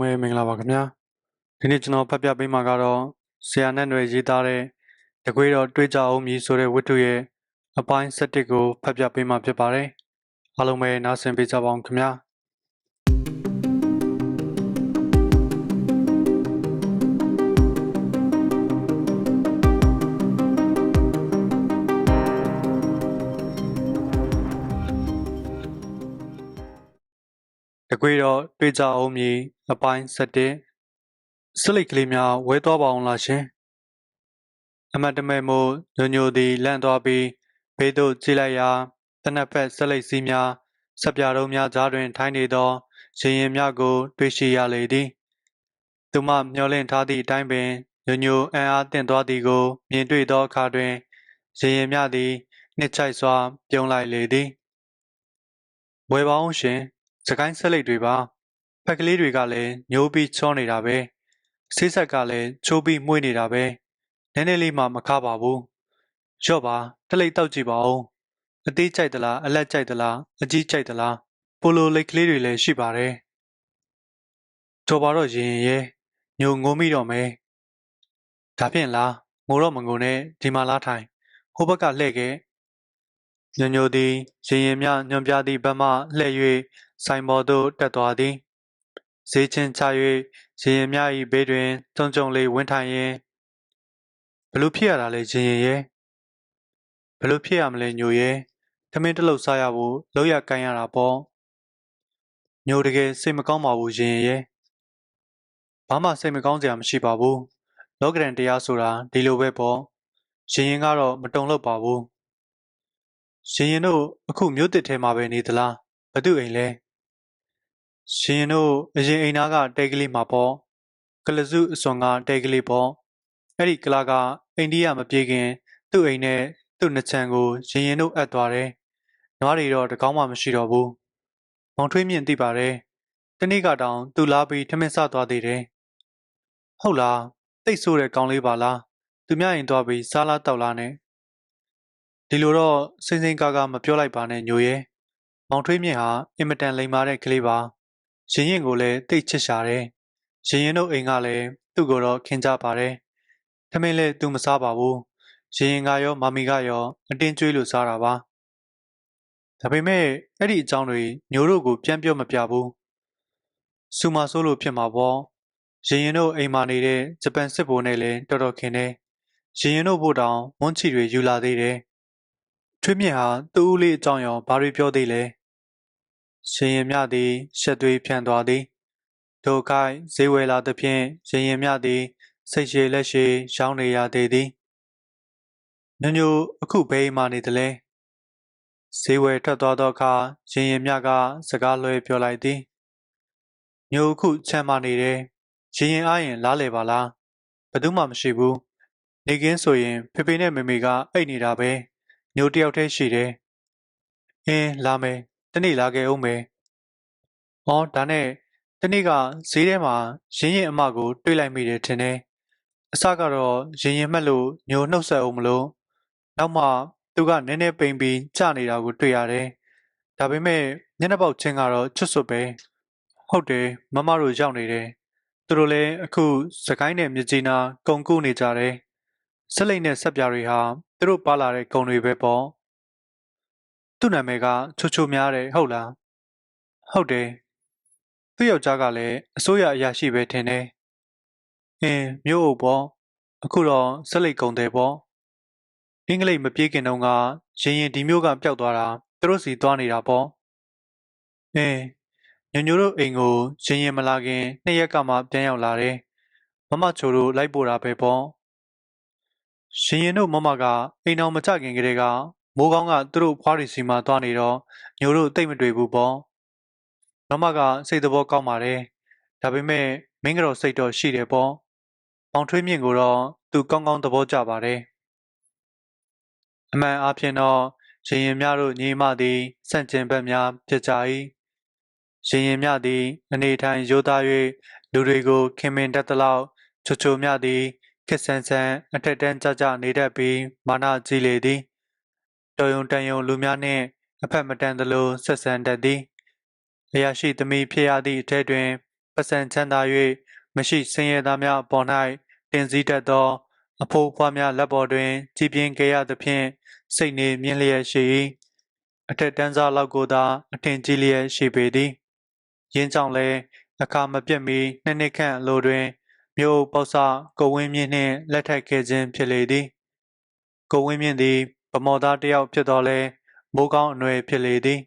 လုံးပဲမင်္ဂလာပါခင်ဗျာဒီနေ့ကျွန်တော်ဖတ်ပြပေးမှာကတော့ဆရာနဲ့ຫນွေရေးသားတဲ့တကွေးတော်တွေးကြအောင်မြည်ဆိုတဲ့ဝတ္ထုရဲ့အပိုင်း7ကိုဖတ်ပြပေးမှာဖြစ်ပါတယ်အားလုံးပဲနားဆင်ပေးကြပါအောင်ခင်ဗျာ တကွေးတော်တွေးကြအောင်မြည်အပိုင်း7စလိတ်ကလေးများဝဲသွားပါအောင်လားရှင်အမတ်တမဲမို့ညိုညိုသည်လန့်သွားပြီးဘေးသို့ကြည့်လိုက်ရာတနက်ဖက်စလိတ်စည်းများဆက်ပြတုံးများကြားတွင် ထိုင်းနေသောရင်ရင်များကို တွေ့ရှိရလေသည်သူမမျောလင့်ထားသည့်အတိုင်းပင်ညိုညိုအံ့အားသင့်သွားသည်ကို မြင်တွေ့သောအခါတွင်ရင်ရင်များသည် နှစ်ချိုက်စွာ ပြုံးလိုက်လေသည်ဝယ်ပါအောင်ရှင် စကိုင်းဆက်လိတ်တွေပါဖက်ကလေးတွေကလည်းညိုးပြီးချောနေတာပဲဆေးဆက်ကလည်းချိုးပြီးမှုေးနေတာပဲနည်းနည်းလေးမှမခါပါဘူးရော့ပါတလိတ်တောက်ကြည့်ပါဦးအသေးကြိုက်သလားအလက်ကြိုက်သလားအကြီးကြိုက်သလားပိုလိုလိတ်ကလေးတွေလည်းရှိပါတယ်တော်ပါတော့ရင်ရဲညိုငိုမိတော့မယ်ဒါဖြင့်လားငိုတော့မငိုနဲ့ဒီမှာလားထိုင်ဟိုဘက်ကလှဲ့ခဲ့ညညိုသည်ရင်ရင်မြညွန်ပြသည့်ဘက်မှလှည့်၍ ဆိုင်ပေါ်သို့တက်သွားသည်ဈေးချင်းချ၍ရင်ရင်မြ၏ဘေးတွင်ကြုံကြုံလေးဝင်းထိုင်ရင်းဘလို့ဖြစ်ရတာလဲရင်ရင်ရဲ့ဘလို့ဖြစ်ရမလဲညိုရဲ့သမင်းတစ်လုံးစားရဖို့လောက်ရကိုင်းရတာပေါ့ညိုတကယ်စိတ်မကောင်းပါဘူးရင်ရင်ရဲ့ဘာမှစိတ်မကောင်းစရာမရှိပါဘူးလောကရန်တရားဆိုတာဒီလိုပဲပေါ့ရင်ရင်ကတော့မတုံလို့ပါဘူးရှင်ရင်တို့အခုမြို့တစ်ထဲမှာပဲနေသလားဘသူအိမ်လဲ ရှင်ရင်တို့အရင်အိမ်သားကတဲကလေးမှာပေါ့ကလစုအစွန်ကတဲကလေးပေါ့အဲ့ဒီကလာကအိန္ဒိယမပြေခင် သူ့အိမ်နဲ့သူ့နှစ်ချံကိုရင်ရင်တို့အပ်သွားတယ်နွားတွေတော့တကောင်းမှမရှိတော့ဘူးမောင်ထွေးမြင့်သိပါတယ်တနေ့ကတောင်သူ့လာပြီးထမင်းဆသွားသေးတယ်ဟုတ်လားတိတ်ဆိုးတဲ့ကောင်းလေးပါလားသူများရင်သွားပြီးစားလားတောက်လားနဲ့ဒီလိုတော့စိမ့်စိမ့်ကားကားမပြောလိုက်ပါနဲ့ညိုရဲမောင်ထွေးမြင့်ဟာအင်မတန်လိမ်မာတဲ့ကလေးပါ ရင်ရင်ကိုလည်းတိတ်ချစ်ရှာတယ်ရင်ရင်တို့အိမ်ကလည်းသူ့ကိုတော့ခင်ကြပါတယ်ထမင်းလည်းသူမစားပါဘူးရင်ရင်ကရောမမီကရောအတင်းကျွေးလို့စားတာပါဒါပေမဲ့အဲ့ဒီအကြောင်းတွေညိုတို့ကိုပြန်ပြောမပြဘူးစူမာဆိုးလို့ဖြစ်မှာပေါ့ရင်ရင်တို့အိမ်မှာနေတဲ့ဂျပန်စစ်ဗိုလ်နဲ့လည်းတော်တော်ခင်တယ်ရင်ရင်တို့ဘို့တောင်မွန်းချီတွေယူလာသေးတယ်ထွေးမြင့်ဟာသူ့ဦးလေးအကြောင်းရောဘာတွေပြောသေးလဲ ရှင်ရင်မြသည်ရှက်သွေးဖြန့်သွားသည်ဒုခိုင်ဈေးဝယ်လာသဖြင့်ရှင်ရင်မြသည်စိတ်ရှည်လက်ရှည်ရောင်းနေရသေးသည်ညညအခုဘယ်မှနေသလဲဈေးဝယ်ထွက်သွားသောအခါရင်ရင်မြကစကားလွှဲပြောလိုက်သည်ညိုအခုချမ်းမနေတယ်ရင်ရင်အားရင်လားလေပါလားဘယ်သူမှမရှိဘူးနေကင်းဆိုရင်ဖေဖေနဲ့မေမေကအိတ်နေတာပဲညိုတယောက်တည်းရှိတယ်။အင်းလာမယ်။ တနေ့လာခဲ့အောင်မယ်။အော်ဒါနဲ့တနေ့ကဈေးထဲမှာရင်းရင်အမကိုတွေ့လိုက်မိတယ်ထင်တယ်။အစကတော့ရင်းရင်မှက်လို့ညိုနှုတ်ဆက်အောင်မလို့နောက်မှသူကနည်းနည်းပိန်ပြီးကြနေတာကိုတွေ့ရတယ်။ဒါပေမဲ့ညနေပေါက်ချင်းကတော့ချွတ်ဆွတ်ပဲ။ဟုတ်တယ်မမတို့ရောက်နေတယ်။သူတို့လည်းအခုစကိုင်းနဲ့မြကြီးနာကုံကူးနေကြတယ်။ဆက်လိတ်နဲ့ဆက်ပြားတွေဟာသူတို့ပါလာတဲ့ဂုံတွေပဲပေါ့ သူ့နာမည်ကချိုချိုများတယ်ဟုတ်လားဟုတ်တယ်သူ့ယောက်ျားကလည်းအစိုးရအရာရှိပဲထင်တယ်အင်းမြို့အုပ်ပေါ့အခုတော့ဆက်လိတ်ကုန်တယ်ပေါ့အင်္ဂလိပ်မပြေးခင်တုန်းကရင်ရင်ဒီမျိုးကပျောက်သွားတာသူတို့စီသွားနေတာပေါ့အင်းညညိုတို့အိမ်ကိုရင်ရင်မလာခင်နှစ်ရက်ကမှပြန်ရောက်လာတယ်မမချိုတို့လိုက်ပို့တာပဲပေါ့ရှင်ရင်တို့မမကအိမ်တော်မကြခင်ကလေးက မိုးကောင်းကသူတို့ဖွားရီစီမှာသွားနေတော့ညိုတို့တိတ်မတွေ့ဘူးပေါ့မမကစိတ်သဘောကောင်းပါတယ်ဒါပေမဲ့မင်းကတော့စိတ်တော့ရှိတယ်ပေါ့မောင်ထွေးမြင့်ကိုတော့သူကောင်းကောင်းသဘောကျပါတယ်အမှန်အားဖြင့်တော့ရှင်ရင်များတို့ညီမသည်စန့်ကျင်ဘက်များဖြစ်ကြ၏ရှင်ရင်မြသည်အနေထိုင်ရိုးသား၍လူတွေကိုခင်မင်တတ်သလောက်ချိုချိုမြသည်ခက်ဆန်ဆန်အထက်တန်းကြကြနေတတ်ပြီးမာနကြီးလေသည် တော်ယုံတန်ယုံလူများနှင့်အဖက်မတန်သလိုဆက်ဆံတတ်သည်အရာရှိသမီးဖြစ်ရသည့်အထက်တွင်ပပတ်စံချမ်းသာ၍မရှိဆင်းရဲသားများအပေါ်၌တင်စည်းတတ်သော အဖိုးဖွားများလက်ပေါ်တွင်ကြည်ပြင်းခဲ့ရသဖြင့်စိတ်နေမြင့်လျက်ရှိ၏အထက်တန်းစားလောက်ကိုသာအထင်ကြီးလျက်ရှိပေသည်ရင်းကြောင့်လည်းအခါမပြတ်မီနှစ်နှစ်ခန့်အလိုတွင် မြို့ပေါဆကိုဝင်းမြင့်နှင့်လက်ထပ်ခဲ့ခြင်းဖြစ်လေသည်ကိုဝင်းမြင့်သည် ဗမော်သားတစ်ယောက်ဖြစ်တော်လဲမိုးကောင်းအနွယ်ဖြစ်လေသည်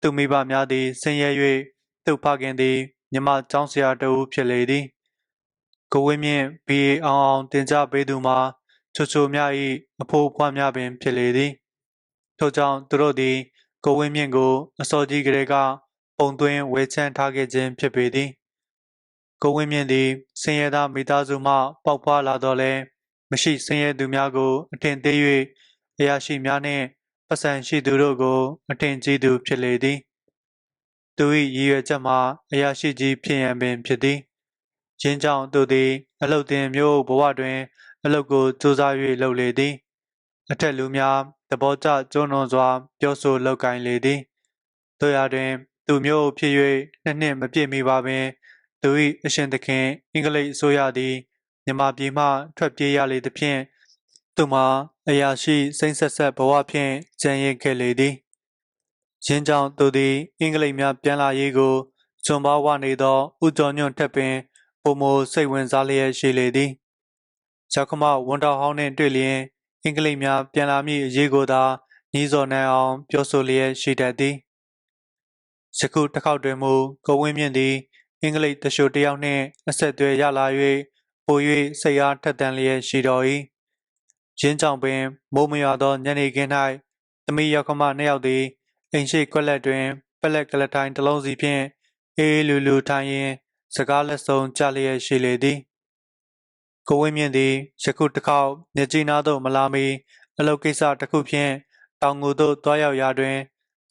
သူမိဘများသည်ဆင်းရဲ၍သူဖခင်သည်မြမကျောင်းဆရာတဦးဖြစ်လေသည်ကိုဝင်းမြင့်ဘီအေအောင်အောင်တင်ကြပေးသူမှာချိုချိုများ၏အဖိုးအဖွားများပင်ဖြစ်လေသည်ထို့ကြောင့်သူတို့သည်ကိုဝင်းမြင့်ကိုအစောကြီးကလေးကပုံသွင်းဝေချမ်းထားခဲ့ခြင်းဖြစ်ပေသည်ကိုဝင်းမြင့်သည်ဆင်းရဲသားမိသားစုမှပေါက်ဖွားလာတော့လဲမရှိဆင်းရဲသူများကိုအထင်သေး၍ အရာရှိများနှင့်ပတ်စံရှိသူတို့ကိုအထင်ကြီးသူဖြစ်လေသည်သူ၏ရည်ရွယ်ချက်မှာအရာရှိကြီးဖြစ်ရန်ပင်ဖြစ်သည်ရင်းကြောင့်သူသည် အလုတ်တင်မျိုးဘဝတွင် အလုတ်ကိုစူးစမ်း၍လုပ်လေသည်အထက်လူများသဘောကျကျွန်းလွန်စွာ ပြောဆိုလောက်ကိုင်းလေသည်တို့ရာတွင် သူမျိုးဖြစ်၍နှစ်နှစ်မပြည့်မီပါပင်သူ၏အရှင်သခင်အင်္ဂလိပ်အစိုးရသည်မြန်မာပြည်မှထွက်ပြေးရလေသဖြင့် သူမှာအရာရှိစိမ့်ဆက်ဆက်ဘဝဖြင့်ကြံရင်ခဲ့လေသည်ရင်းကြောင့်သူသည်အင်္ဂလိပ်များပြန်လာရေးကိုဇွန်ဘာဝနေသောဥကျော်ညွန့်ထက်ပင်ပုံမစိတ်ဝင်စားလျက်ရှိလေသည်ရောက်ခမဝန်တော်ဟောင်းနှင့်တွေ့လျင်အင်္ဂလိပ်များပြန်လာမည့်အရေးကိုသာညီးစော်နိုင်အောင်ပြောဆိုလျက်ရှိတတ်သည်ယခုတစ်ခေါက်တွင်မူကိုဝင်းမြင့်သည်အင်္ဂလိပ်တရှိုတယောက်နှင့်အဆက်အသွယ်ရလာ၍ပို၍စိတ်အားထက်သန်လျက်ရှိတော်၏ ရင်းကြောင့်ပင်မိုးမရွာသောညနေခင်း၌သမီးရောက်ခမနှစ်ယောက်သည်အိမ်ရှိကွက်လက်တွင် ပလက်ကလထိုင်တစ်လုံးစီဖြင့်အေးလူလူထိုင်ရင်းစကားလက်ဆုံးကြလျက်ရှိလေသည်ကိုဝင်းမြင့်သည်ယခုတစ်ခေါက်မြကြီးနားသို့မလာမီအလုပ်ကိစ္စတစ်ခုဖြင့်တောင်ငူသို့တွားရောက်ရာတွင်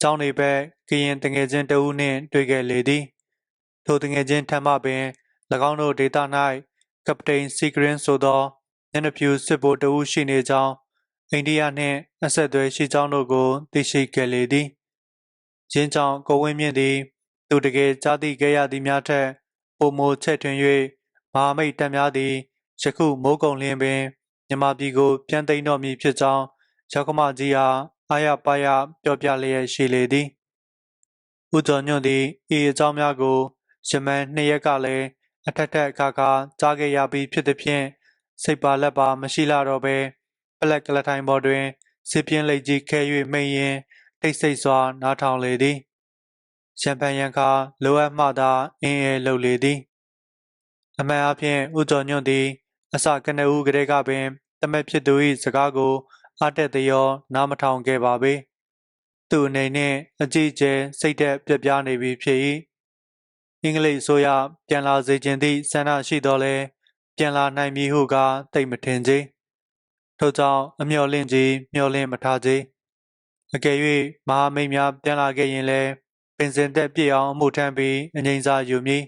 ကျောင်းနေဘက်ကရင်တငယ်ချင်းတဦးနှင့်တွေ့ခဲ့လေသည်ထိုတငယ်ချင်းထံမှပင်၎င်းတို့ဒေသ၌ကပတိန်စီဂရင်ဆိုသော ညနေဖြူစစ်ဗိုလ်တဦးရှိနေကြောင်းအိန္ဒိယနှင့်အဆက်အသွယ်ရှိကြောင်းတို့ကိုသိရှိခဲ့လေသည်ရင်းကြောင့်ကိုဝင်းမြင့်သည် သူတကယ်ကြားသိခဲ့ရသည်များထက်ပုံမိုချက်ထွင်၍မဟာမိတ်တပ်များသည်ယခုမိုးကုံလင်းပင်မြမပြည်ကို ပြန်သိမ်းတော်မူဖြစ်ကြောင်းရောက်ကမကြီးအားအာရပါရပြောပြလျက်ရှိလေသည်ဥကျော်ညွန့်သည်ဤအကြောင်းများကိုယမန်နှစ်ရက်ကလည်းအထက်ထက်အခါခါကြားခဲ့ရပြီးဖြစ်သည်ဖြင့် စိတ်ပါလက်ပါမရှိလာတော့ဘဲပလက်ကလထိုင်ပေါ်တွင်စစ်ပြင်းလိတ်ကြီးခဲ၍မိန်ရင်တိတ်ဆိတ်စွာ နားထောင်လေသည်ရံပန်ရံခါလိုအပ်မှသာအင်းအဲလှုပ်လေသည်အမှန်အဖြစ်ဥကျော်ညွန့်သည် အစကနဦးကလေးကပင်တမက်ဖြစ်သူ၏စကားကိုအတက်သရော နားမထောင်ခဲ့ပါပေသူအနေနဲ့အကြည့်ကျဲစိတ်သက်ပြပြနေပြီဖြစ်၏အင်္ဂလိပ်ဆိုရပြန်လာစေခြင်းသည့်ဆန္ဒရှိတော်လဲ ပြန်လာနိုင်မည်ဟုကသိမထင်သေးထို့ကြောင့်အမျှော်လင့်ကြီးမျှော်လင့်မထားသေးအကယ်၍မဟာမိတ်များပြန်လာခဲ့ရင်လည်းပင်စင်သက်ပြည့်အောင်အမှုထမ်းပြီးအငိမ့်စာယူမည်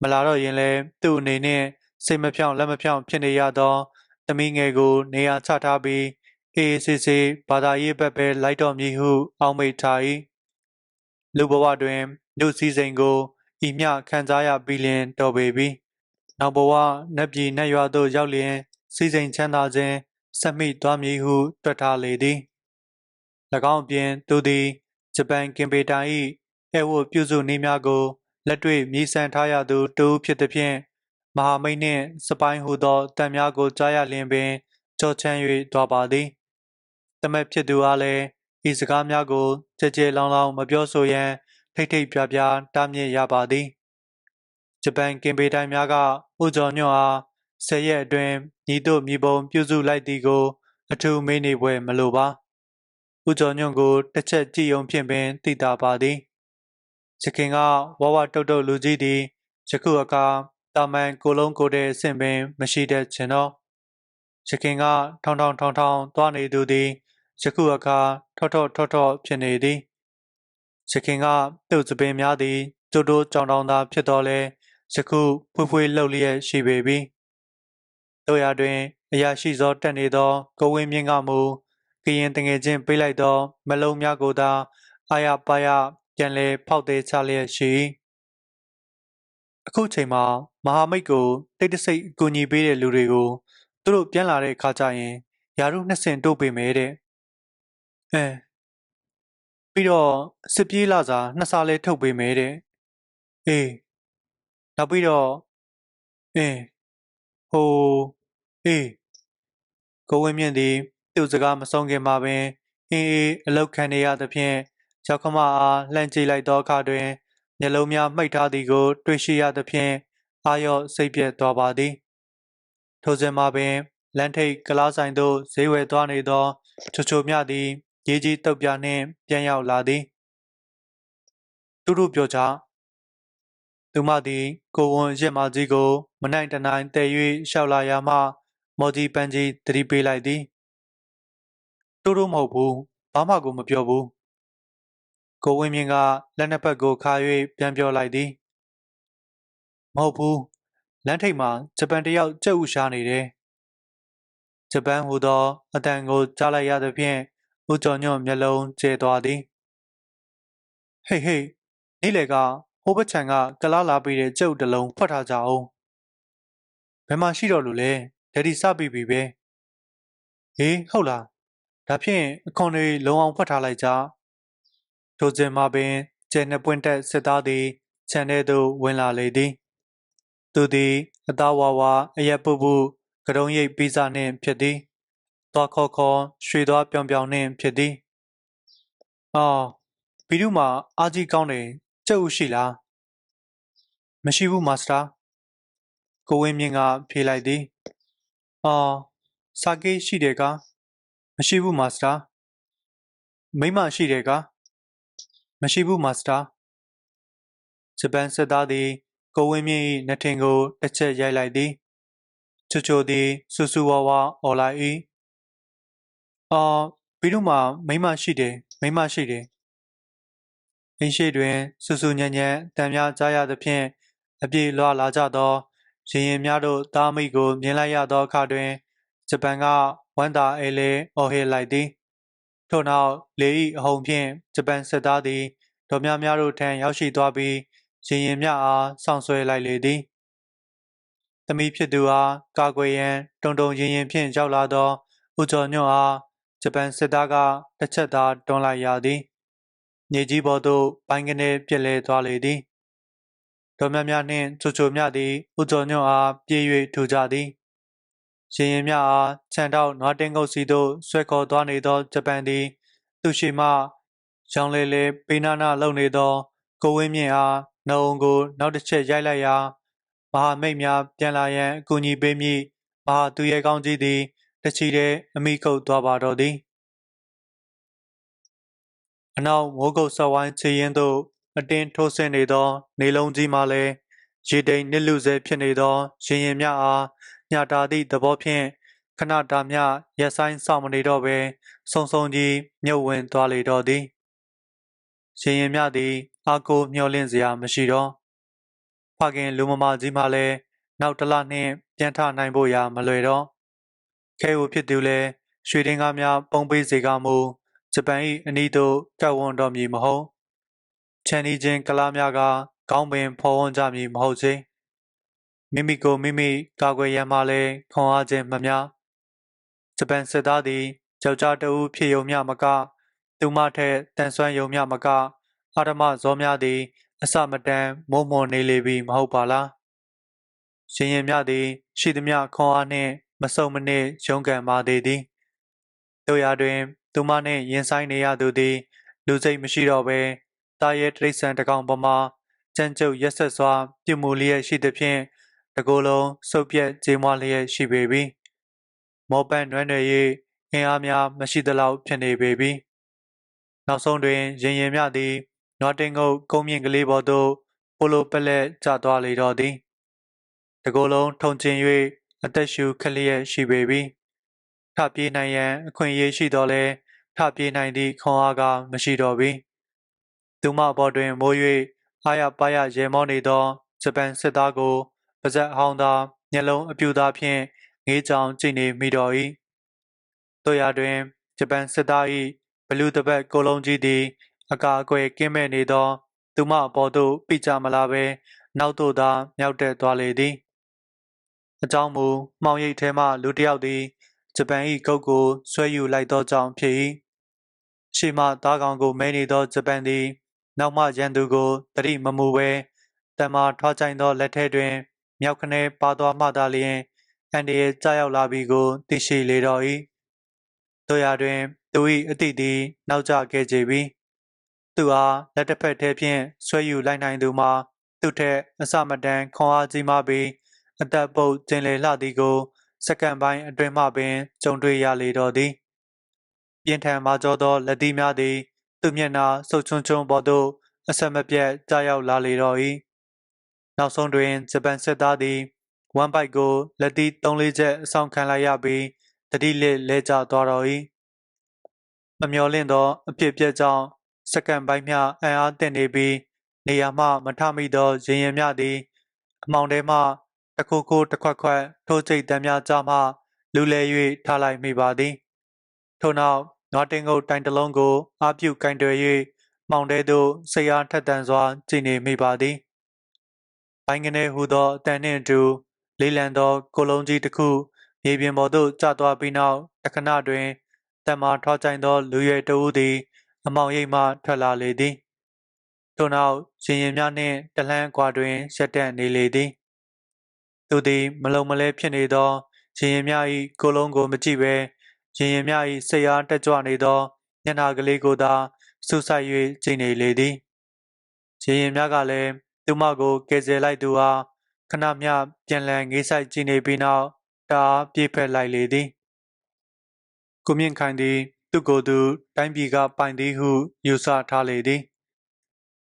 မလာတော့ရင်လည်းသူ့အနေနဲ့စိတ်မဖြောင့်လက်မဖြောင့်ဖြစ်နေရသောသမီးငယ်ကို နေရာချထားပြီးအေးစစ်စစ်ဘာသာရေးဘက်ပဲလိုက်တော်မည်ဟုအောက်မိတ်ထား၏လူဘဝတွင်လူစည်းစိမ်ကိုဤမျှခံစားရပြီးလျင်တော်ပေပြီ နောက်ဘဝနတ်ပြည်နတ်ရွာသို့ရောက်လျင်စည်းစိမ်ချမ်းသာခြင်းဆက်မိသွားမည်ဟုတွက်ထားလေသည်၎င်းအပြင်သူသည်ဂျပန်ကင်ပေတာ၏အဲဝတ်ပြုစုနည်းများကိုလက်တွေ့မြည်ဆန်းထားရသူတူဖြစ်သည်ဖြင့်မဟာမိတ်နှင့်စပိုင်းဟူသောတန်များကိုကြားရလျင်ပင်ကြောချမ်း၍သွားပါသည်တမက်ဖြစ်သူအားလည်းဤစကားများကိုကြဲကြဲလောင်းလောင်းမပြောဆိုရန်ထိတ်ထိတ်ပြပြတားမြစ်ရပါသည် ဂျပန်ကင်ပေတိုင်းများကဥကျော်ညွန့်အားဆယ်ရက်အတွင်းညီတို့မြေပုံပြုစုလိုက်သည်ကို အထူးမေးနေပွဲမလိုပါဥကျော်ညွန့်ကိုတစ်ချက်ကြည့်ုံဖြင့်ပင်သိတာပါသည်ရခင်ကဝဝတုတ်တုတ်လူကြီးသည်ယခုအခါတာမန်ကိုလုံးကိုတဲ့အဆင့်ပင် မရှိတတ်ချင်တော့ရခင်ကထောင်ထောင်ထောင်ထောင်သွားနေသူသည်ယခုအခါထော့ထော့ထော့ထော့ဖြစ်နေသည်ရခင်ကပြုတ်စပင်များသည်ကျိုးတိုးကြောင်တောင်သာဖြစ်တော်လဲ ယခုဖွေးဖွေးလှုပ်လျက်ရှိပေပြီတို့ရတွင်အရာရှိသောတက်နေသောကိုဝင်းမြင့်ကမူကရင်တငယ်ချင်းပေးလိုက်သောမလုံးများကိုသာအာရပါရပြန်လဲဖောက်သေးချလျက်ရှိအခုချိန်မှာမဟာမိတ်ကိုတိတ်တဆိတ်အကူအညီပေးတဲ့လူတွေကိုသူတို့ပြန်လာတဲ့အခါကျရင်ယာရုနှစ်ဆင့်တိုးပေးမယ်တဲ့အဲပြီးတော့စစ်ပြေးလာစာနှစ်စားလဲထုတ်ပေးမယ်တဲ့အေး နောက်ပြီးတော့အင်းဟိုအေးကိုဝင်းမြင့်သည်သူ့စကားမဆုံးခင်မှာပင်အင်းအေးအလောက်ခံနေရသဖြင့်ကြောက်ခမအားလှမ်းကြည့်လိုက်သောအခါတွင်မျက်လုံးများမှိတ်ထားသည်ကို တွေ့ရှိရသဖြင့်အာရော့စိတ်ပြက်သွားပါသည်ထိုစဉ်မှာပင်လမ်းထိပ်ကလားဆိုင်သို့ဈေးဝယ်သွားနေသောချိုချိုမြသည်ရေးကြီးတုပ်ပြနှင့်ပြန်ရောက်လာသည်သူတို့ပြောကြ သူမသည်ကိုဝန်ရစ်မာကြီးကို မနိုင်တနိုင်တည်၍ရှောက်လာရမှ မော်ကြီးပန်းကြီးတတိပေးလိုက်သည်တိုးတိုးမဟုတ်ဘူးဘာမှကိုမပြောဘူးကိုဝင်းမြင့်ကလက်နှစ်ဖက်ကိုခါ၍ပြန်ပြောလိုက်သည်မဟုတ်ဘူးလမ်းထိပ်မှာဂျပန်တယောက်ကြက်ဥရှားနေတယ်ဂျပန်ဟူသောအတန်ကိုကြားလိုက်ရသဖြင့်ဦးကျော်ညွန့်မျက်လုံးကျဲသွားသည်ဟေးဟေးနေ့လေက ဟိုဘက်ခြံကကလားလာပေးတဲ့ကြုတ်တစ်လုံးဖွက်ထားကြအောင်ဘယ်မှာရှိတော့လို့လဲဒက်ဒီစပြီပြီပဲဟေးဟုတ်လားဒါဖြင့်အခွန်တွေလုံအောင်ဖွက်ထားလိုက်ကြထိုစဉ်မှာပင်ကျဲနှစ်ပွင့်တက်စစ်သားသည်ခြံထဲသို့ဝင်လာလေသည်သူသည်အသားဝါဝါအရက်ပုပ်ပုကတုံးရိပ်ပီဇာနှင့်ဖြစ်သည်သွားခေါ်ခေါ်ရွှေသွားပြောင်ပြောင်နှင့်ဖြစ်သည်အော်ဘီဒုမှာအာကြီးကောင်းတယ် ကြက်ဥရှိလားမရှိဘူးမာစတာကိုဝင်းမြင့်ကဖြေလိုက်သည်အော်စာကေးရှိတယ်ကမရှိဘူးမာစတာမိမရှိတယ်ကမရှိဘူးမာစတာဂျပန်စစ်သားသည်ကိုဝင်းမြင့်၏နှထင်ကိုတစ်ချက်ရိုက်လိုက်သည်ချိုချိုသည်ဆူဆူဝါဝါអော်လိုက်၏အော်ပြီးတော့မှမိမရှိတယ်မိမရှိတယ် အိမ်ရှိတွင်ဆူဆူညံ့ညံ့တံများကြားရသဖြင့်အပြေလွှာလာကြသောရင်ရင်များတို့သားမိကိုမြင်လိုက်ရသောအခါတွင်ဂျပန်ကဝမ်တာအဲလေအော်ဟစ်လိုက်သည်ထို့နောက်လေဤအဟုန်ဖြင့်ဂျပန်စစ်သားသည်ဒေါ်များများတို့ထံရောက်ရှိသွားပြီးရင်ရင်မြအားစောင့်ဆွဲလိုက်လေသည်သမီးဖြစ်သူအားကာကွယ်ရန်တုံတုံရင်ရင်ဖြင့်ရောက်လာသောဦးကျော်ညွန့်အားဂျပန်စစ်သားကတစ်ချက်သာတွန်းလိုက်ရသည် မြေကြီးပေါ်သို့ပိုင်းကနေပြက်လဲသွားလေသည်ဒေါ်မြမြနှင့်ချိုချိုမြသည်ဦးကျော်ညွန့်အားပြေး၍ထူကြသည်ရင်ရင်မြအားခြံတောက်နွားတင်းကုတ်စီသို့ဆွဲခေါ်သွားနေသောဂျပန်သည် သူရှိမှရောင်လေလေပေးနာနာလုံနေသော ကိုဝင်းမြင့်အားနှုံကို နောက်တစ်ချက်ရိုက်လိုက်ရာမဟာမိတ်များပြန်လာရန်အကူအညီပေးမည်မဟာသူရဲကောင်းကြီးသည်တချီတဲ့အမိကုတ်သွားပါတော့သည် အနောက်မိုးကုတ်ဆော့ဝိုင်းချေရင်သို့အတင်းထိုးဆင်းနေသော နေလုံးကြီးမှလည်းရေတိမ်နစ်လူဆဲဖြစ်နေသောရင်ရင်မြအားညတာသည့်သဘောဖြင့်ခဏတာမြရက်ဆိုင်စောင့်မနေတော့ဘဲဆုံဆုံကြီးမြုပ်ဝင်သွားလေတော့သည်ရင်ရင်မြသည်အာကိုမျောလင့်စရာမရှိတော့ဖခင်လူမမကြီးမှလည်းနောက်တလနှင့်ပြန်ထနိုင်ဖို့ရာမလွယ်တော့ခဲကိုဖြစ်သူလည်းရွှေတင်းကားများပုံပေးစေကမူ ဂျပန်၏အနီးသို့ကပ်ဝန်းတော်မည်မဟုတ်ချန်နီချင်းကလားများကခေါင်းပင်ဖော်ဝန်းကြမည်မဟုတ်စေမိမိကိုမိမိကာကွယ်ရန်မှလည်းခွန်အားခြင်းမများဂျပန်စစ်သားသည်ကြောက်ကြတဦးဖြစ်ယုံမျှမက သူမထက်တန်ဆွမ်းယုံမျှမကအာဓမဇောများသည် အစမတန်မုံမွန်နေလေပြီမဟုတ်ပါလားရှင်ရင်မြသည် ရှိသမျှခွန်အားနှင့်မစုံမနစ်ရုန်းကန်ပါသေးသည်တို့ရာတွင် သူမနှင့်ရင်ဆိုင်နေရသူသည် လူစိတ်မရှိတော့ဘဲတာရဲတရိษံတကောင်ပမာကြမ်းကြုတ်ရက်ဆက်စွာပြုမှုလျက်ရှိသဖြင့်တကိုယ်လုံးစုပ်ပြက်ကြေးမွားလျက်ရှိပေပြီမောပန့်နွမ်းနယ်၍အင်အားများမရှိသလောက်ဖြစ်နေပေပြီနောက်ဆုံးတွင်ရင်ရင်မြသည်နွားတင်ငုတ်ကုန်းမြင့်ကလေးပေါ်သို့ပိုလိုပလက်ကျသွားလေတော့သည်တကိုယ်လုံးထုံကျင်၍အသက်ရှူခလျက်ရှိပေပြီထပြေးနိုင်ရန်အခွင့်အရေးရှိတော်လဲ ထပြေးနိုင်သည့်ခွန်အားကမရှိတော့ပြီသူမဘော်တွင်မိုး၍အားရပါရရေမောနေသောဂျပန်စစ်သားကိုပါဇက်ဟောင်းသာမျက်လုံးအပြူသားဖြင့်ငေးကြောင်ကြည့်နေမိတော်၏တို့ရာတွင်ဂျပန်စစ်သား၏ဘလူးတပတ်ကိုလုံးကြီးသည် အကာအကွယ်ကင်းမဲ့နေသော သူမအပေါ်သို့ပိကြမလာဘဲနောက်သို့သာမြောက်တက်သွားလေသည်အကြောင်းမူမှောင်ရိပ်ထဲမှလူတစ်ယောက်သည်ဂျပန်၏ဂုတ်ကိုဆွဲယူလိုက်သောကြောင့်ဖြစ်၏ ရှေ့မှသားကောင်ကိုမဲနေသောဂျပန်သည် နောက်မှရန်သူကိုတတိမမူပဲတမထွားချိုင်သောလက်ထဲတွင် မြောက်ခနဲပါသွားမှသာလျှင်အန်ဒီရဲ့ကြားရောက်လာပြီကိုသိရှိလေတော့၏တို့ရတွင်သူ၏အတိသည် နောက်ကျခဲ့ကြပြီသူအားလက်တစ်ဖက်ထဲဖြင့်ဆွဲယူလိုက်နိုင်သူမှာသူထက်အစမတန်ခွန်အားကြီးမှပြီးအသက်ပုတ်ကျင်လေလှသည်ကို စက္ကန့်ပိုင်းအတွင်းမှပင်ကြုံတွေ့ရလေတော့သည် ပြင်းထန်မာကြောသောလက်သီးများသည် သူမျက်နှာဆုပ်ချွန်းချွန်းပေါ်သို့အဆက်မပြတ်ကြားရောက်လာလေတော့၏နောက်ဆုံးတွင်ဂျပန်စစ်သားသည်ဝမ်ဘိုက်ကိုလက်သီး၃-၄ချက်အဆောင်ခံလိုက်ရပြီးတတိလစ်လဲကျသွားတော့၏မမျော်လင့်သောအဖြစ်အပျက်ကြောင့်စက္ကန့်ပိုင်းမျှအံ့အားသင့်နေပြီးနေရာမှမထမိသောရင်ရင်မြသည်အမောင်ထဲမှတခုခုတစ်ခွက်ခွက်ထိုးကျိတ်တမ်းများကြမှလူလဲ၍ထားလိုက်မိပါသည်ထို့နောက် နွားတင်ငုတ်တိုင်တလုံးကိုအာပြုတ်ကင်တွယ်၍မှောင်တဲသို့စိတ်အားထက်သန်စွာကြည်နေမိပါသည်ဘိုင်းကနေဟူသောအတန်နှင့်အတူလေးလံသောကိုလုံးကြီးတစ်ခုမြေပြင်ပေါ်သို့ကျသွားပြီးနောက်တခဏတွင်တမထွားချိုင်သောလူရွယ်တဦးသည် အမောင်ရိပ်မှထွက်လာလေသည်ထို့နောက်ရင်ရင်များနှင့်တလှမ်းကွာတွင်ရက်တက်နေလေသည် သူသည် မလုံမလဲဖြစ်နေသောရင်ရင်များ၏ကိုလုံးကိုမကြည့်ဘဲ ရင်ရင်များ၏စိတ်အားတက်ကြွနေသောညနာကလေးကိုသာစူဆိုင်၍ကြည်နေလေသည်ရင်ရင်များကလည်းသူမကိုကယ်ဆယ်လိုက်သူအားခဏမျှပြန်လည်ငေးဆိုင်ကြည့်နေပြီးနောက်တအားပြေးဖက်လိုက်လေသည်ကိုမြင့်ခိုင်သည် သူကိုယ်သူ တိုင်းပြည်ကပိုင်သည်ဟုယူဆထားလေသည်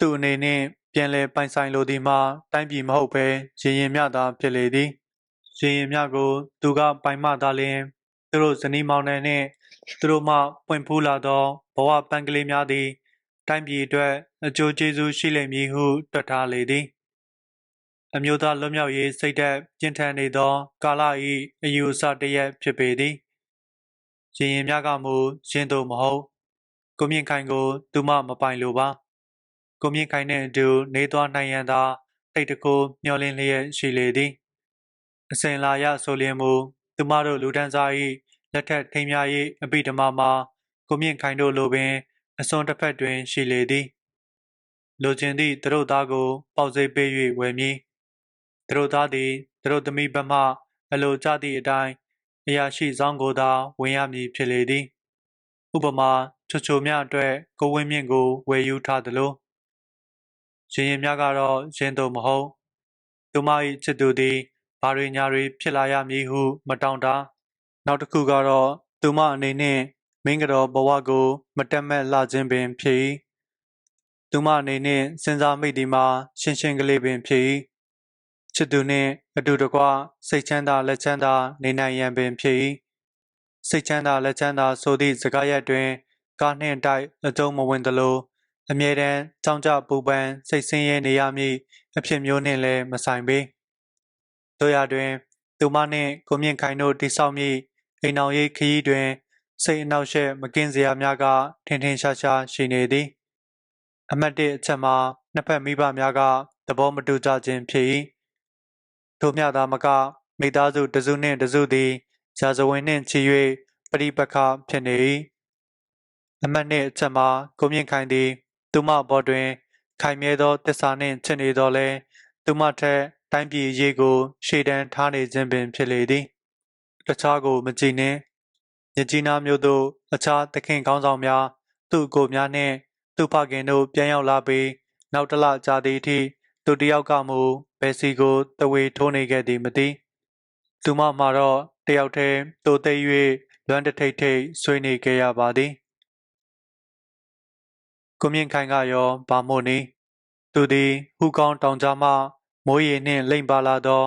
သူအနေနှင့်ပြန်လည်ပိုင်ဆိုင်လိုသည်မှာတိုင်းပြည်မဟုတ်ဘဲရင်ရင်မြသာဖြစ်လေသည်ရင်ရင်မြကို သူကပိုင်မှသာလျှင် သူတို့ဇနီးမောင်နှံနှင့်သူတို့မှပွင့်ဖူးလာသောဘဝပန်းကလေးများသည် တိုင်းပြည်အတွက်အကျိုးကျေးဇူးရှိလိမ့်မည်ဟုတွက်ထားလေသည်အမျိုးသားလွတ်မြောက်ရေးစိတ်သက်ပြင်းထန်နေသော ကာလ၏အယူအဆတရက်ဖြစ်ပေသည်ရင်ရင်များကမူရင်တို့မဟုတ်ကိုမြင့်ခိုင်ကို သူမမပိုင်လိုပါကိုမြင့်ခိုင်နှင့်အတူနေသွားနိုင်ရန်သာတိတ်တကူမျောလင်းလျက်ရှိလေသည်အစဉ်လာရဆိုလျင်မူ သူမတို့လူဒန်းစား၏လက်ထက်ထိမ်းများ၏အပိဓမ္မာမှာကိုမြင့်ခိုင်တို့လိုပင် အစွန်းတစ်ဖက်တွင်ရှိလေသည်လိုချင်သည့်သူတို့သားကို ပေါက်စိပ်ပေး၍ဝယ်မည်သူတို့သားသည်သူတို့သမီးဘက်မှအလိုကျသည့်အတိုင်းအရာရှိဆောင်ကိုသာဝင်ရမည်ဖြစ်လေသည်ဥပမာချိုချိုမြအတွက်ကိုဝင်းမြင့်ကိုဝယ်ယူထားသလိုရင်ရင်များကတော့ရင်တို့မဟုတ်သူမ၏ချစ်သူသည် ဘာတွေညာတွေဖြစ်လာရမည်ဟု မတောင်းတနောက်တစ်ခုကတော့သူမအနေနဲ့မင်းကတော်ဘဝကို မတက်မက်လာခြင်းပင်ဖြစ်၏သူမအနေနဲ့စဉ်းစားမိသည်မှာရှင်းရှင်းကလေးပင်ဖြစ်၏ချစ်သူနှင့်အတူတကွစိတ်ချမ်းသာလက်ချမ်းသာနေနိုင်ရန်ပင်ဖြစ်၏စိတ်ချမ်းသာလက်ချမ်းသာဆိုသည့်စကားရပ်တွင်ကားနှင့်တိုက်အကျုံးမဝင်သလိုအမြဲတမ်းကြောင်ကြပူပန်စိတ်ဆင်းရဲနေရမည်အဖြစ်မျိုးနှင့်လည်းမဆိုင်ပေ တို့ရတွင် သူမနှင့်ကိုမြင့်ခိုင်တို့တိဆောက်မည့်အိမ်အောင်ရေးခရီးတွင် စိတ်အနှောက်အယှက်မကင်းစရာများကထင်ထင်ရှားရှားရှိနေသည်အမတ်တစ်အချက်မှာနှစ်ဖက်မိဘများကသဘောမတူကြခြင်းဖြစ်၏ထို့မြသာမကမိသားစုတစုနှင့်တစုသည်ရာဇဝင်နှင့်ချီ၍ပရိပခဖြစ်နေ၏အမတ်နှင့်အချက်မှာကိုမြင့်ခိုင်သည် သူမဘော်တွင် ခိုင်မြဲသောတစ္ဆာနှင့်ချစ်နေတော်လဲသူမထက် တိုင်းပြည်ရေးကို ရှေ့တန်းထားနေခြင်းပင်ဖြစ်လေသည်တခြားကိုမကြည့်နှင့်မြကြီးနားမျိုးသို့အခြားသခင်ကောင်းဆောင်များ သူ့ကိုများနှင့် သူ့ဖခင်တို့ပြန်ရောက်လာပြီးနောက်တလကြာသည့်အထိသူတယောက်ကမူဘယ်စီကိုတဝေထိုးနေခဲ့သည်မသိသူမမှာတော့တယောက်တည်းတိုးသိ၍လွမ်းတထိတ်ထိတ်ဆွေးနေခဲ့ရပါသည်ကိုမြင့်ခိုင်ကရောဘာမို့နည်းသူသည်ဟူကောင်းတောင်ကြားမှ မိုးရေနှင့်လိမ့်ပါလာသော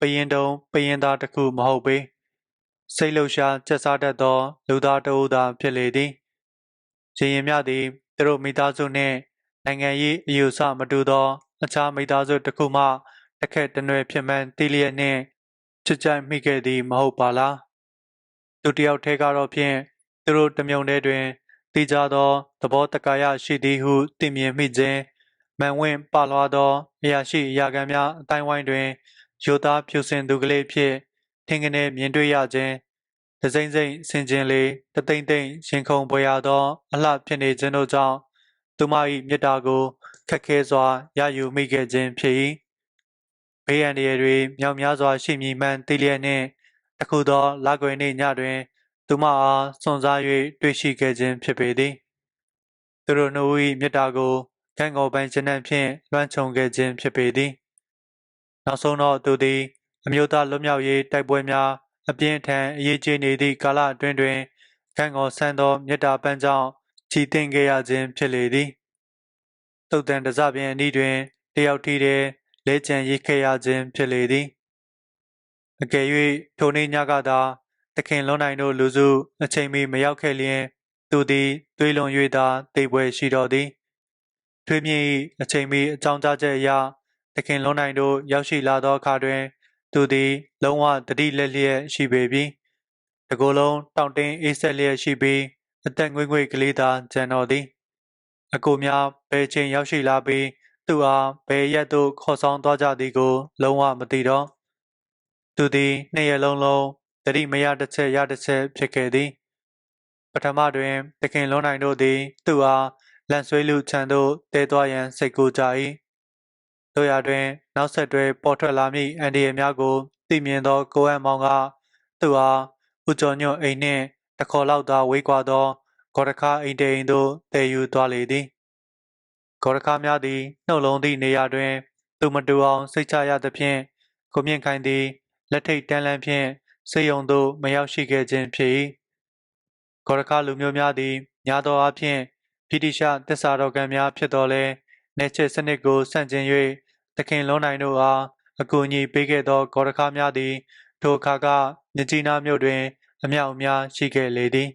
ပရင်တုံပရင်သားတစ်ခုမဟုတ်ပေစိတ်လှရှားစက်စားတတ်သော လူသားတဦးသာဖြစ်လေသည်ရင်ရင်မြသည်သူတို့မိသားစုနှင့်နိုင်ငံရေးအယူအဆမတူသောအခြားမိသားစုတစ်ခုမှတစ်ခက်တနွယ်ဖြစ်မှန်းသိလျက်နှင့်ချစ်ကြိုက်မိခဲ့သည်မဟုတ်ပါလားသူတယောက်တည်းကတော့ဖြင့်သူတို့တမြုံတဲတွင်တည်ကြသောသဘောတကာယရှိသည်ဟုသိမြင်မိခြင်း မန်ဝင့်ပါလွားသောအရာရှိအရာခံများအတိုင်းဝိုင်းတွင်ရိုသားဖြူစင်သူကလေးဖြစ်ထင်ကနေမြင်တွေ့ရခြင်းဒစိမ့်စိမ့်ဆင်ခြင်လေတသိမ့်သိမ့်ရှင်ခုံပွေရသော အလှဖြစ်နေခြင်းတို့ကြောင့်သူမ၏မေတ္တာကိုခက်ခဲစွာရယူမိခဲ့ခြင်းဖြစ်၏ဘေးအန္တရာယ်တွေမြောက်များစွာရှိမည်မှန်သိလျက်နှင့်တခုသောလကွယ်နေ့ညတွင် သူမအားစွန့်စား၍တွေ့ရှိခဲ့ခြင်းဖြစ်ပေသည်သူတို့နှုတ်၏မေတ္တာကို ကံကောပိုင်ခြင်းနှင့်ဖြင့်လွှမ်းခြုံခဲ့ခြင်းဖြစ်ပေသည်နောက်ဆုံးတော့သူသည်အမျိုးသားလွတ်မြောက်ရေးတိုက်ပွဲများအပြင်းထန်အရေးကြီးနေသည့်ကာလအတွင်းတွင်ကံကောဆန်းသောမေတ္တာပန်းကြောင့်ကြည်တင်ခဲ့ရခြင်းဖြစ်လေသည်တုတ်တန်တစပြင်အနည်းတွင်တယောက်တည်းတည်းလဲကျန်ရိတ်ခဲ့ရခြင်းဖြစ်လေသည်အကယ်၍ထိုနေ့ညကသာသခင်လွန်နိုင်တို့လူစုအချိန်မီမရောက်ခဲ့လျင် သူသည်တွေးလွန်၍သာတိတ်ပွဲရှိတော်သည် ထွေးမြင့်၏အချိန်မီအကြောင်းကြားချက်အရသခင်လွန်နိုင်တို့ရောက်ရှိလာသောအခါတွင် သူသည် လုံးဝတတိလက်လျက်ရှိပေပြီတကိုယ်လုံးတောင့်တင်းအေးဆက်လျက်ရှိပြီးအသက်ငွေ့ငွေ့ကလေးသာကျန်တော်သည်အကိုများဘယ်ချိန်ရောက်ရှိလာပြီးသူအားဘယ်ရက်သို့ခေါ်ဆောင်သွားကြသည်ကို လုံးဝမသိတော့သူသည်နှစ်ရက်လုံးလုံးတတိမရတစ်ချက်ရတစ်ချက်ဖြစ်ခဲ့သည် ပထမတွင်တခင်လွန်နိုင်တို့သည် သူအား လန့်ဆွေးလူချန်သို့တဲသွားရန်စိတ်ကူးကြ၏တို့ရတွင် နောက်ဆက်တွဲပေါ်ထွက်လာမည့်အန်ဒီရများကိုသိမြင်သောကိုအန်မောင်ကသူအားဦးကျော်ညွန့်အိမ်နှင့်တခေါ်လောက်သာဝေးကွာသောဂေါ်ရခအိမ်တိန်သို့တည်ယူသွားလေသည်ဂေါ်ရခများသည်နှုတ်လုံးသည့်နေရာတွင် သူမတူအောင်စိတ်ချရသဖြင့်ကိုမြင့်ခိုင်သည်လက်ထိတ်တန်းလန်းဖြင့်စေယုံသို့မရောက်ရှိခဲ့ခြင်းဖြစ်၏ဂေါ်ရခလူမျိုးများသည်များသောအားဖြင့် ဗြိတိရှသစ္စာတော်ကံများဖြစ်တော်လဲနေချစ်စနစ်ကိုဆန့်ကျင်၍သခင်လွန်နိုင်တို့အားအကူအညီပေးခဲ့သောဂေါ်ရခများသည်ထိုအခါကမြကြီးနားမြို့တွင် အမြောက်အများရှိခဲ့လေသည်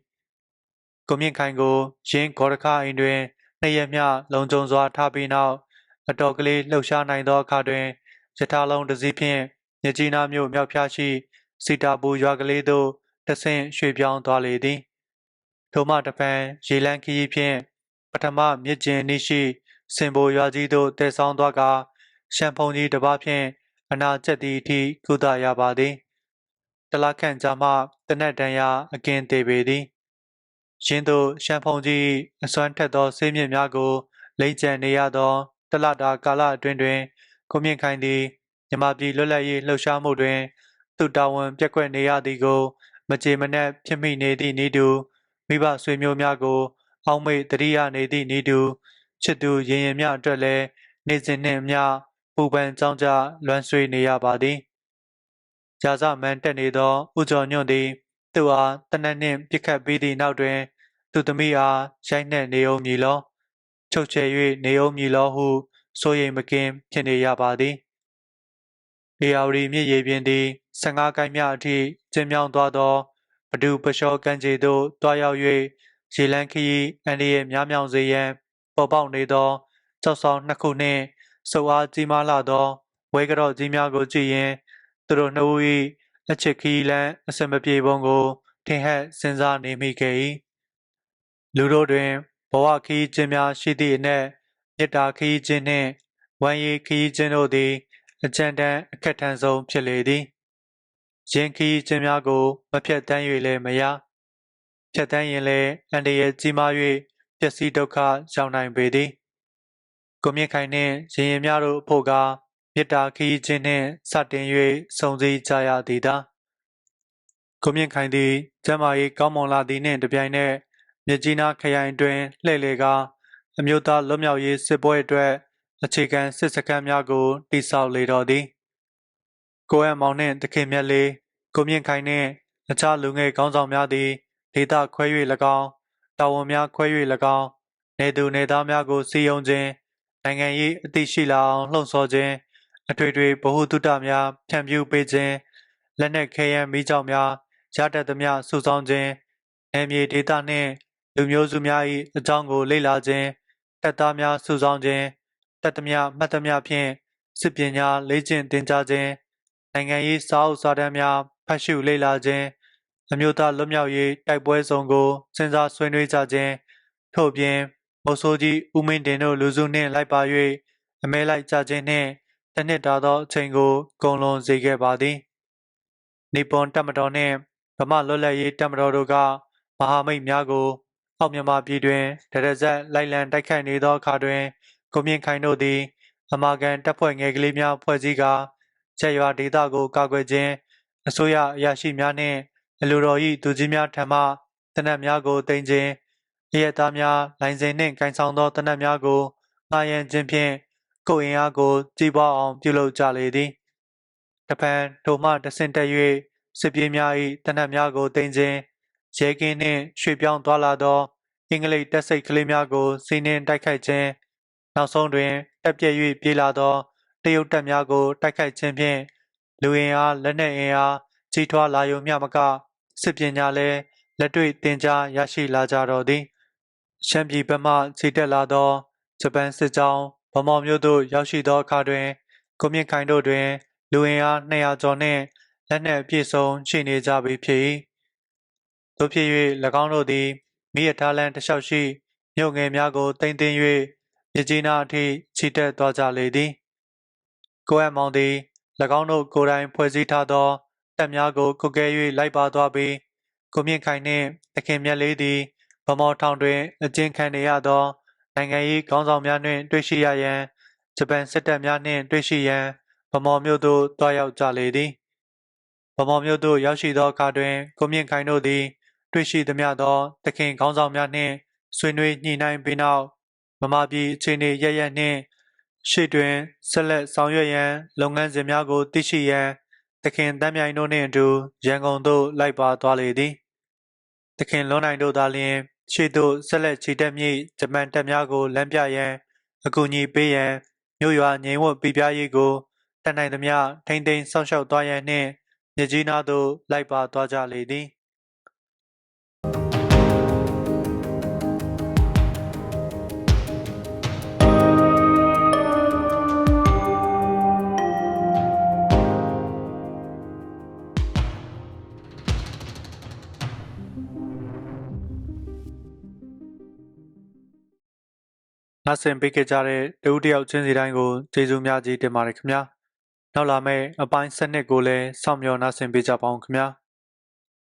ကိုမြင့်ခိုင်ကိုရင်းဂေါ်ရခအိမ်တွင်နှစ်ရက်မျှလုံခြုံစွာထားပြီးနောက်အတော်ကလေးလှုပ်ရှားနိုင်သောအခါတွင်ယထာလုံးတစ်စီးဖြင့်မြကြီးနားမြို့မြောက်ဖျားရှိစီတာပူရွာကလေးသို့တဆင့်ရွှေ့ပြောင်းသွားလေသည်ထိုမှတပံရေလန်းခီးဖြင့် ပထမမြစ်ကျင်နေရှိစင်ဘိုရွာကြီးသို့တည်ဆောင်သွားကရှမ်ဖုန်ကြီးတစ်ပါးဖြင့်အနာကျက်သည့်အထိကုသရပါသည်တလခန့်ကြာမှတနက်တန်ရာအကင်းသေးပေသည်ရင်းသို့ရှမ်ဖုန်ကြီးအစွမ်းထက်သောဆေးမြစ်များကိုလိမ့်ကျန်နေရသောတလတာကာလအတွင်းတွင်ကိုမြင့်ခိုင်သည်မြမပြည်လွတ်လပ်ရေးလှုပ်ရှားမှုတွင်သူတာဝန်ပြက်ကွက်နေရသည်ကို မကြေမနက်ဖြစ်မိနေသည့်ဤသူမိဘဆွေမျိုးများကို အောက်မေ့တရိယာနေသည့်ဤသူချစ်သူရင်ရင်များအတွက်လည်းနေစဉ်နှင့်အမျှပူပန်ကြောင်းကြလွမ်းဆွေးနေရပါသည်။ကြာစမှန်တက်နေသောဦးကျော်ညွန့်သည်သူအားတနက်နှင့်ပြစ်ခတ်ပြီးသည့်နောက်တွင် သူသမီးအားရိုက်နှက်နေအောင်မည်လောချုပ်ချယ်၍နေအောင်မည်လောဟုစိုးရိမ်မကင်းဖြစ်နေရပါသည်။အေယာဝတီမြစ်ရေပြင်သည်15ကိုင်းမြအထိကျင်းမြောင်းသွားသောဘဒူပလျှောကမ်းခြေသို့တွားရောက်၍ ရေလန်းခီးအန်ဒီရဲ့များမြောင်စေရန်ပေါ်ပေါက်နေသောကြောက်ဆောင်နှစ်ခုနှင့်စုပ်အားကြီးမားလာသောဝဲကြော့ကြီးများကိုကြည့်ရင်သူတို့နှစ်ဦး၏အချစ်ခီးလန်းအစင်မပြေပုံကိုထင်ဟပ်စဉ်းစားနေမိခဲ့၏လူတို့တွင်ဘဝခီးခြင်းများရှိသည့်အနက်မေတ္တာခီးခြင်းနှင့်ဝမ်းရည်ခီးခြင်းတို့သည်အကြံတန်းအခက်ထန်ဆုံးဖြစ်လေသည်ရင်ခီးခြင်းများကို မဖြတ်တမ်း၍လည်းမရ ဖြတ်တမ်းရင်လည်းအန္တရာယ်ကြီးမား၍ပျက်စီးဒုက္ခရောက်နိုင်ပေသည်ကိုမြင့်ခိုင်နှင့်ရင်ရင်များတို့အဖို့ကမေတ္တာခီးခြင်းနှင့်စတင်၍စုံစည်းကြရသည်သာကိုမြင့်ခိုင်သည်ကျမ်းမာရေးကောင်းမွန်လာသည်နှင့်တပြိုင်နက်မြကြီးနားခရိုင်တွင်လှည့်လည်ကာအမျိုးသားလွတ်မြောက်ရေးစစ်ပွဲအတွက်အခြေခံစစ်စခန်းများကိုတိစောက်လေတော်သည်ကိုအမောင်နှင့်တခင်မြတ်လေးကိုမြင့်ခိုင်နှင့်အခြားလူငယ်ကောင်းဆောင်များသည် ဒေသခွဲ၍၎င်းတာဝန်များခွဲ၍၎င်းနေသူနေသားများကိုစီယုံခြင်းနိုင်ငံရေးအသိရှိလာအောင်လှုံ့ဆော်ခြင်းအထွေထွေဗဟုသုတများဖြန့်ဖြူးပေးခြင်းလက်နက်ခဲယမ်းမိကြောင်များရတတ်သမျှစုဆောင်းခြင်းနယ်မြေဒေသနှင့်လူမျိုးစုများ၏အကြောင်းကိုလေ့လာခြင်းတပ်သားများစုဆောင်းခြင်းတပ်သမျှမှတ်သမျှဖြင့်စစ်ပညာလေ့ကျင့်သင်ကြားခြင်းနိုင်ငံရေးစာအုပ်စာတမ်းများဖတ်ရှုလေ့လာခြင်း အမျိုးသားလွတ်မြောက်ရေးတိုက်ပွဲဆောင်ကိုစဉ်းစားဆွေးနွေးကြခြင်းထို့ပြင်မော်ဆိုးကြီးဦးမင်းတင်တို့လူစုနှင့်လိုက်ပါ၍အမဲလိုက်ကြခြင်းနှင့်တစ်နှစ်တာသောအချိန်ကိုကုန်လွန်စေခဲ့ပါသည်နီပွန်တပ်မတော်နှင့်ဗမာလွတ်လပ်ရေးတပ်မတော်တို့ကမဟာမိတ်များကိုအောက်မြန်မာပြည်တွင်တရဇက်လိုက်လံတိုက်ခိုက်နေသောအခါတွင်ကိုမြင့်ခိုင်တို့သည်အမာကန်တပ်ဖွဲ့ငယ်ကလေးများဖွဲ့စည်းကာချက်ရွာဒေသကိုကာကွယ်ခြင်းအစိုးရအရာရှိများနှင့် အလိုတော်၏သူကြီးများထံမှတနက်များကိုတင်ခြင်းအရက်သားများလိုင်စင်နှင့်ကင်ဆောင်သောတနက်များကိုမှားယံခြင်းဖြင့်ကိုယ်အင်အားကိုကြီးပွားအောင်ပြုလုပ်ကြလေသည်တပံထိုမှတဆင့်တက်၍စစ်ပြေးများ၏တနက်များကိုတင်ခြင်းရဲကင်းနှင့်ရွှေ့ပြောင်းသွားလာသောအင်္ဂလိပ်တပ်စိတ်ကလေးများကိုစီးနှင်းတိုက်ခိုက်ခြင်းနောက်ဆုံးတွင်တက်ပြည့်၍ပြေးလာသောတရုတ်တပ်များကိုတိုက်ခိုက်ခြင်းဖြင့်လူအင်အားလက်နက်အင်အားကြီးထွားလာယုံမျှမက စစ်ပညာလည်းလက်တွေ့တင် जा ရရှိလာကြတော်သည်ရှမ်းပြည်ဘက်မှခြေတက်လာသောဂျပန်စစ်ကြောင်းဗမော်မြို့သို့ရောက်ရှိသောအခါတွင်ကိုမြင့်ခိုင်တို့တွင် လူအင်အား200ကျော်နှင့်လက်နက်အပြည့်စုံရှိနေကြပြီဖြစ်၏တို့ဖြစ်၍၎င်းတို့သည်မိရထားလန်းတစ်လျှောက်ရှိမြို့ငယ်များကိုတင်တင်၍မြစ်ကြီးနားအထိခြိတက်သွားကြလေသည်ကိုအမောင်သည်၎င်းတို့ကိုယ်တိုင်ဖွဲ့စည်းထားသော တပ်များကိုကုတ်ကဲ၍လိုက်ပါသွားပြီးကိုမြင့်ခိုင်နှင့်တခင်မြတ်လေးသည်ဗမော်ထောင်တွင်အကျဉ်းခံနေရသော နိုင်ငံရေးခေါင်းဆောင်များနှင့်တွေ့ရှိရရန်ဂျပန်စစ်တပ်များနှင့်တွေ့ရှိရန်ဗမော်မြို့သို့တွားရောက်ကြလေသည်ဗမော်မြို့သို့ရောက်ရှိသောအခါတွင်ကိုမြင့်ခိုင်တို့သည် တွေ့ရှိသမျှသောတခင်ခေါင်းဆောင်များနှင့်ဆွေးနွေးညှိနှိုင်းပြီးနောက်မမပြည်အခြေအနေရရနှင့်ရှေ့တွင်ဆက်လက်ဆောင်ရွက်ရန်လုပ်ငန်းစဉ်များကိုသိရှိရန် တခင်တမ်းမြိုင်တို့နှင့်အတူရန်ကုန်သို့လိုက်ပါသွားလေသည်တခင်လွန်နိုင်တို့သာလျှင်ရှေ့သို့ဆက်လက်ချီတက်မည့်ဂျပန်တပ်များကိုလမ်းပြရန်အကူအညီပေးရန်မြို့ရွာငြိမ်ဝှက်ပြပြရေးကိုတတ်နိုင်သမျှထိမ့်သိမ်းစောင့်ရှောက်သွားရန်နှင့်မြကြီးနားသို့လိုက်ပါသွားကြလေသည် နားဆင်ပေးခဲ့ကြတဲ့တဦးတယောက်ချင်းစီတိုင်းကိုကျေးဇူးများကြီးတင်ပါတယ်ခင်ဗျာနောက်လာမယ့်အပိုင်းစနစ်ကိုလည်းစောင့်မျှော်နားဆင်ပေးကြပါအောင်ခင်ဗျာ